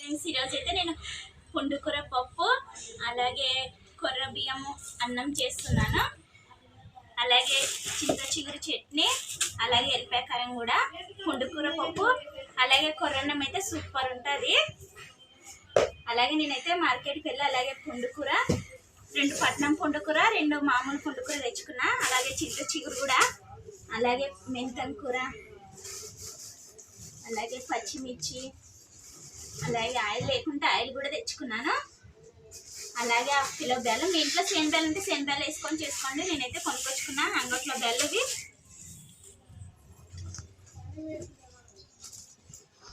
Friends ఈరోజు అయితే నేను పుండుకూర పప్పు అలాగే కొర్ర బియ్యము అన్నం చేస్తున్నాను. అలాగే చింత చిగురు చట్నీ అలాగే ఎల్లిపాయ కారం కూడా పుండుకూర పప్పు అలాగే కొర్రన్నం అయితే సూపర్ ఉంటుంది. అలాగే నేనైతే మార్కెట్కి వెళ్ళి అలాగే పుండుకూర రెండు పట్నం పుండుకూర రెండు మామూలు పుండుకూర తెచ్చుకున్నా అలాగే చింత చిగురు కూడా అలాగే మెంతం కూర అలాగే పచ్చిమిర్చి అలాగే ఆయిల్ లేకుంటే ఆయిల్ కూడా తెచ్చుకున్నాను. అలాగే ఆ కిలో బెల్లం. మీ ఇంట్లో సేన్ బెల్లం అంటే సేన్ బెల్లం వేసుకొని చేసుకోండి. నేనైతే కొనుక్కొచ్చుకున్నాను. అంగట్లో బెల్లవి.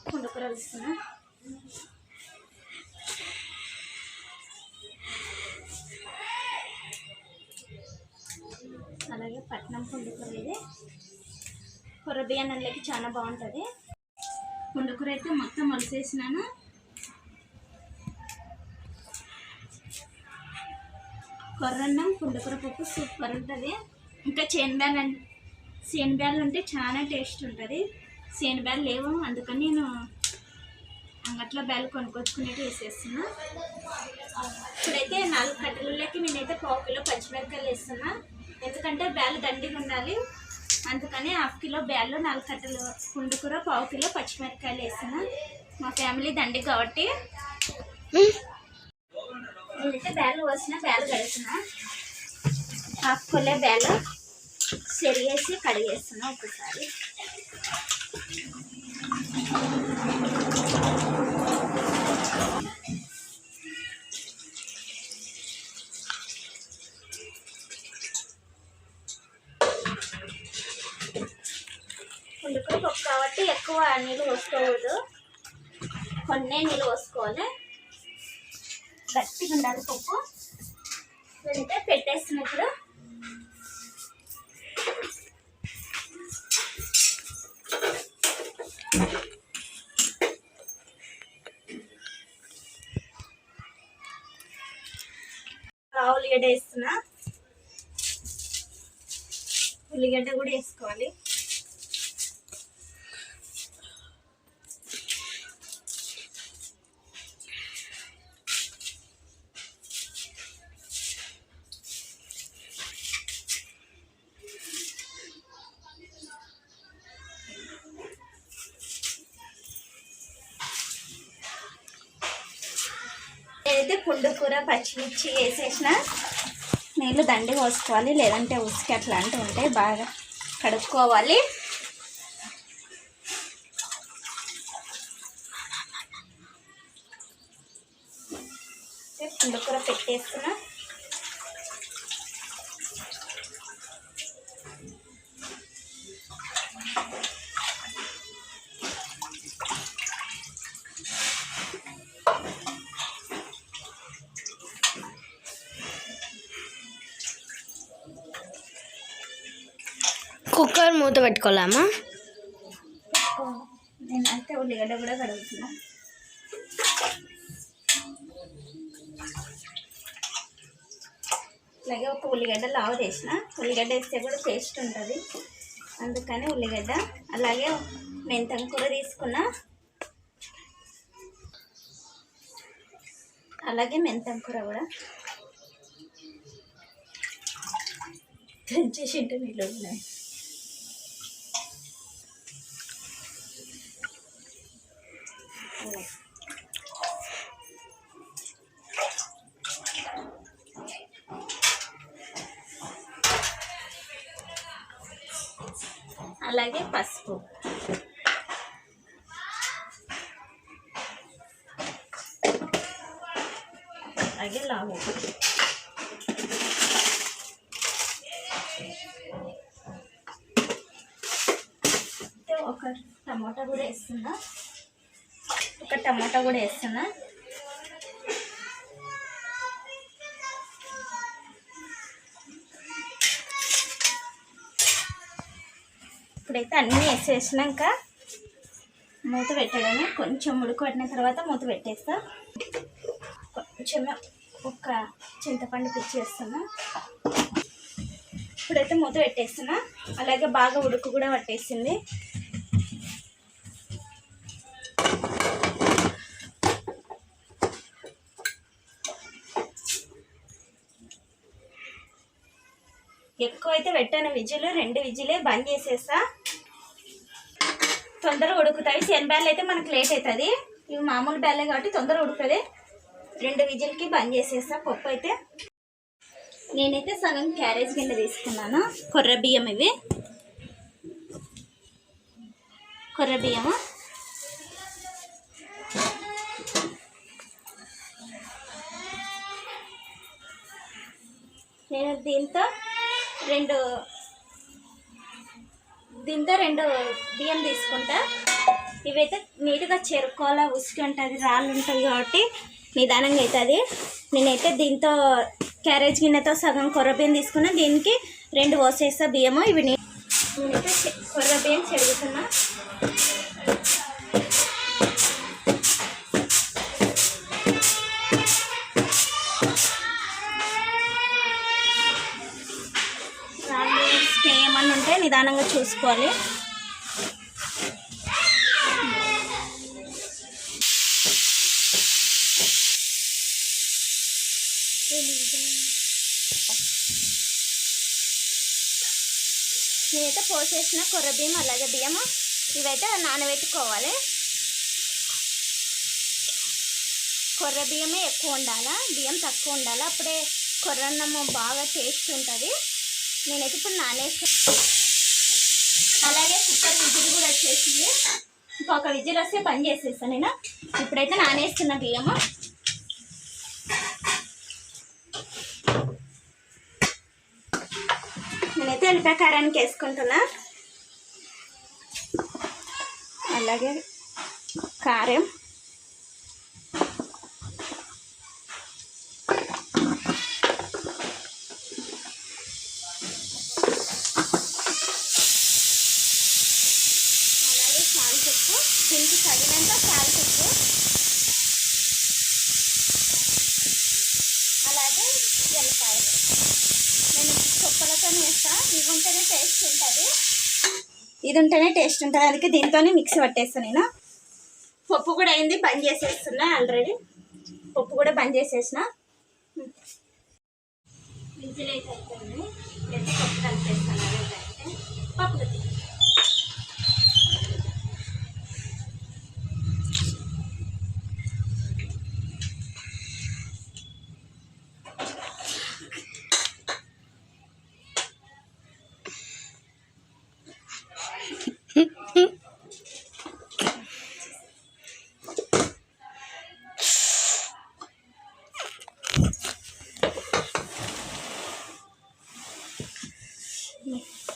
కుండకూర ఇస్తున్నా అలాగే పట్నం పుండుకూర ఇది. కూర బియ్యాన్నంలోకి చాలా బాగుంటుంది. పుండుకూర అయితే మొత్తం వలసేసినాను. కొర్రన్నం కుండకూర పప్పు సూపర్ ఉంటుంది. ఇంకా చేనుబ్యాల్ అంటే ఉంటే చాలా టేస్ట్ ఉంటుంది. సేనుబ్యాలు లేవు అందుకని నేను అంగట్లో బ్యాలు కొనుక్కొచ్చుకునేది వేసేస్తున్నా. ఇప్పుడైతే నాలుగు కట్టెలకి నేనైతే పావు కిలో పచ్చిమిరపకాయలు వేస్తున్నా. ఎందుకంటే బ్యాలు దండిగా ఉండాలి. అందుకని హాఫ్ కిలో బ్యాలు నాలుగు కట్టెలు పుండుకూర పావు కిలో పచ్చిమిరపకాయలు వేస్తున్నా. మా ఫ్యామిలీ దండి కాబట్టి. నేనైతే బ్యాలు వచ్చిన బ్యాలు కడుగుతున్నా. హాఫ్ బ్యాలు సెరిగేసి కడిగేస్తున్నా ఒకసారి. పుండుకూర కాబట్టి ఎక్కువ నీళ్ళు పోసుకోకూడదు. కొన్నే నీళ్ళు పోసుకోవాలి. గట్టిగా ఉండాలి పప్పు. వెంటనే పెట్టేస్తున్నప్పుడు ఉల్లిగడ్డ వేస్తున్నా. ఉల్లిగడ్డ కూడా వేసుకోవాలి. నేనైతే పుండుకూర పచ్చిమిర్చి వేసేసిన. నీళ్ళు దండి పోసుకోవాలి లేదంటే ఉసికి అట్లాంటివి ఉంటాయి బాగా కడుక్కోవాలి. అయితే పుండుకూర పెట్టేస్తున్నా పెట్టుకోలేమా నేనైతే ఉల్లిగడ్డ కూడా కడుగుతున్నా. అలాగే ఒక ఉల్లిగడ్డ లావు చేసిన. ఉల్లిగడ్డ వేస్తే కూడా టేస్ట్ ఉంటుంది. అందుకని ఉల్లిగడ్డ అలాగే మెంతం కూర తీసుకున్న. అలాగే మెంతం కూర కూడా. పెంచేసి నీళ్ళు ఉన్నాయి అలాగే లావు అయితే ఒక టమాటా కూడా వేస్తున్నా ఒక టమాటా కూడా వేస్తున్నా ఇప్పుడైతే అన్నీ వేసేసినాక మూత పెట్టడమే కొంచెం ఉడకబెట్టిన తర్వాత మూత పెట్టేస్తా కొంచెం ఒక చింతపండు పిచ్చేస్తున్నా ఇప్పుడైతే మూత పెట్టేస్తున్నా. అలాగే బాగా ఉడుకు కూడా పట్టేసింది. ఎక్కువ అయితే పెట్టాను విజులు రెండు విజులే బంద్ చేసేస్తా తొందరగా ఉడుకుతాయి. బ్యాల్ అయితే మనకు లేట్ అవుతుంది. ఇవి మామూలు బ్యాలే కాబట్టి తొందరగా ఉడుకుతుంది. రెండు విజిల్కి బంద్ చేసేస్తా. పప్పు అయితే నేనైతే సగం క్యారేజ్ కింద తీసుకున్నాను. కొర్ర బియ్యం ఇవి. కొర్ర బియ్యము. నేను దీంతో రెండు దీంతో రెండు బియ్యం తీసుకుంటా. ఇవైతే నీట్గా చెరుకోవాల ఉసుకి ఉంటుంది రాళ్ళు ఉంటుంది కాబట్టి నిదానంగా అవుతుంది. నేనైతే దీంతో క్యారేజ్ గిన్నెతో సగం కొర్ర బియ్యం తీసుకున్నా. దీనికి రెండు పోసేస్తా బియ్యము ఇవి నేను నేనైతే కొర్ర బియ్యం చెడుగుతున్నా. ఏమన్నా ఉంటే నిదానంగా చూసుకోవాలి. నేనైతే కొర్ర బియ్యం అలాగే బియ్యము ఇవైతే నానబెట్టుకోవాలి. కొర్ర బియ్యమే ఎక్కువ ఉండాలా? బియ్యం తక్కువ ఉండాలి? అప్పుడే కొర్రన్నము బాగా టేస్ట్ ఉంటుంది. నేనైతే ఇప్పుడు నానేస్తాను అలాగే కుక్కర్ విజిల్ కూడా వచ్చేసింది. ఇంకొక విజిల్ వస్తే పని చేసేస్తాను నేను? ఇప్పుడైతే నానేస్తున్న బియ్యము. నేనైతే కారానికి వేసుకుంటున్నా. అలాగే కారం. అలాగే దీనికి తగినంత సాల్ట్ ఉప్పు. అలాగే ఎల్లిపాయలు. నేను చొప్పలతో వేస్తా. ఇవి ఉంటేనే టేస్ట్ ఉంటుంది. ఇది ఉంటేనే టేస్ట్ ఉంటుంది. అందుకే దీంతోనే మిక్సీ పట్టేస్తాను నేను. పప్పు కూడా అయింది. బంద్ చేసేస్తున్నా ఆల్రెడీ. పప్పు కూడా బంద్ చేసేసిన. విజిల్ అయితే పప్పు కలిపేస్తాను. పప్పు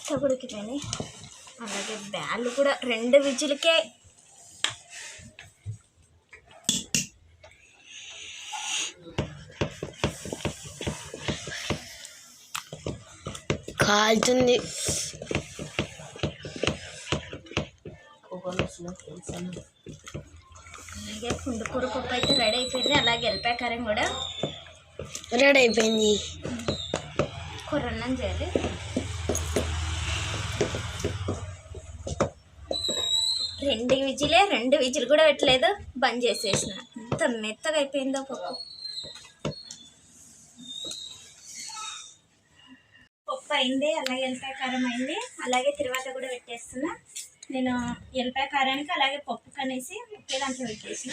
మెత్తగా ఉడికిపోయినాయి అలాగే బ్యాళ్ళు కూడా రెండు విజిల్కే. కాలుతుంది. అలాగే పుండుకూర పప్పు అయితే రెడీ అయిపోయింది. అలాగే వెళ్ళిపోయా కారం కూడా. రెడీ అయిపోయింది. కూరన్నం చేయాలి. రెండు విజిలే రెండు విజిల్ కూడా పెట్టలేదు. బంద్ చేసేసిన. ఎంత మెత్తగా అయిపోయిందో పప్పు పప్పు అయింది అలాగే ఎల్లిపాయ కారం అయింది. అలాగే తర్వాత కూడా పెట్టేస్తున్నా. నేను ఎల్లిపాయ కారానికి అలాగే పప్పు కనేసి ఒకే దాంట్లో పెట్టేసిన.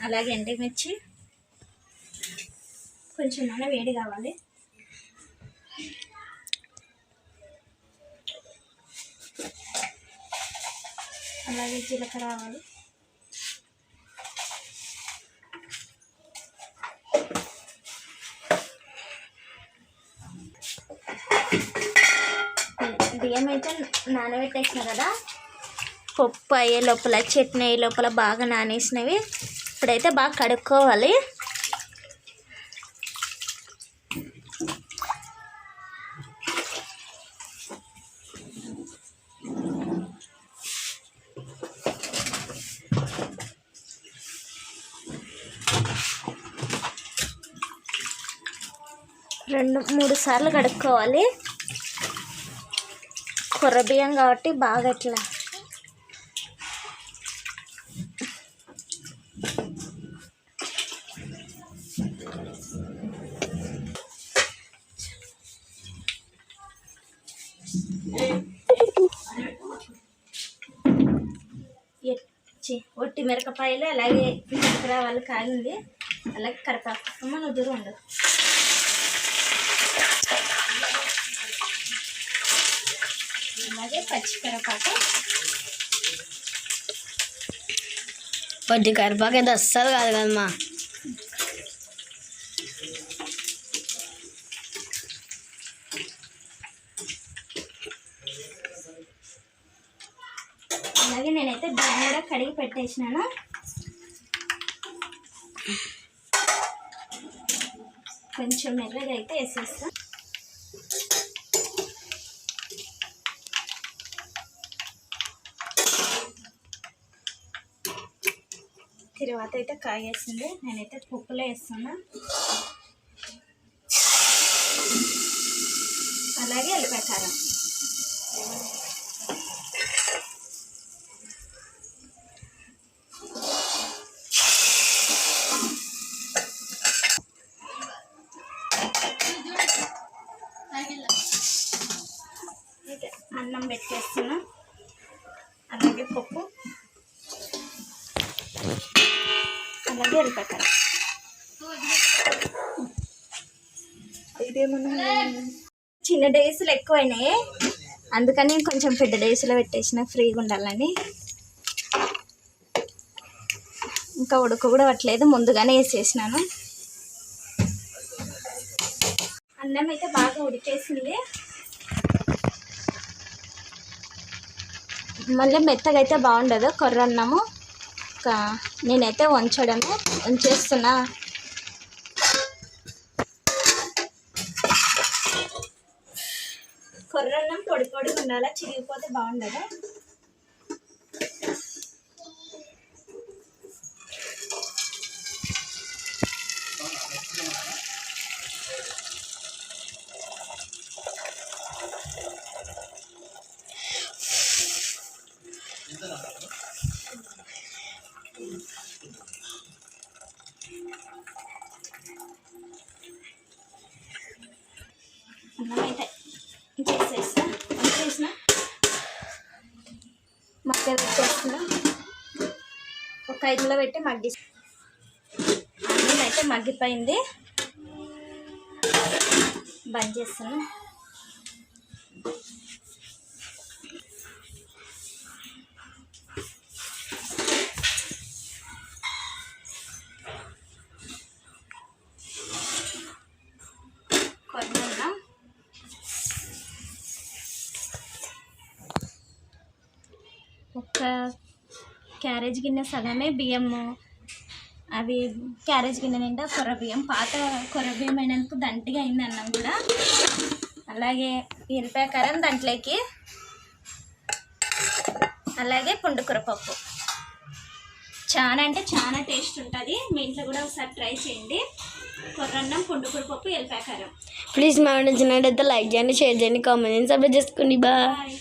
అలాగే ఎండిమిర్చి. కొంచెం నూనె వేడి కావాలి. అలాగే జీలకర్ర ఆవాలు. బియ్యం అయితే నానబెట్టేసిన కదా పప్పు అయ్యే లోపల చట్నీ అయ్యే లోపల బాగా నానేసినవి ఇప్పుడైతే బాగా కడుక్కోవాలి. రెండు మూడు సార్లు కడుక్కోవాలి. కొర్ర బియ్యం కాబట్టి బాగా ఇట్లా ఒట్టి మిరకపాయలు అలాగే మిరపరావాలు కాగింది. అలాగే కరిపాకు నువ్వు దూరం ఉండదు అలాగే పచ్చి కరివేపాకు. పచ్చి కరిపాకు అయితే అస్సలు కాదు కదమ్మా. అలాగే నేనైతే బియ్యం కూడా కడిగి పెట్టేసినాను. కొంచెం మెల్లగా అయితే వేసేస్తా. తర్వాత అయితే కాయ వేసింది నేనైతే పప్పులో వేస్తున్నా. అలాగే ఎల్లిపాయ కారం ఇదేమన్నా? చిన్న డేస్లు ఎక్కువైనాయి. అందుకని కొంచెం పెద్ద డేస్లో పెట్టేసిన ఫ్రీగా ఉండాలని. ఇంకా ఉడక కూడా పట్టలేదు ముందుగానే వేసేసినాను. అన్నం అయితే బాగా ఉడికేసింది. మళ్ళీ మెత్తగా అయితే బాగుండదు కొర్ర అన్నము. నేనైతే వంచడము వంచేస్తున్నా కొర్రన్నం పొడి చిరిగిపోతే బాగుండదు? రైతులో పెట్టి మగ్గి అన్నం అయితే మగ్గిపోయింది. బంద్ చేస్తున్నాను. క్యారేజ్ గిన్నె సగమే బియ్యము అవి క్యారేజ్ గిన్నె నిండా కొర్ర బియ్యం. పాత కొర్ర బియ్యం అయినందుకు దంటిగా అయింది అన్నం కూడా. అలాగే ఎల్లిపాయ కారం దాంట్లోకి అలాగే పుండుకూర పప్పు. చాలా అంటే చాలా టేస్ట్ ఉంటుంది. మీ ఇంట్లో కూడా ఒకసారి ట్రై చేయండి. కొర్రన్నం పుండుకూర పప్పు ఎల్లిపాయ కారం. ప్లీజ్ మా నచ్చినట్టయితే లైక్ చేయండి షేర్ చేయండి కామెంట్ చేయండి సబ్స్క్రైబ్ చేసుకోండి. బాయ్.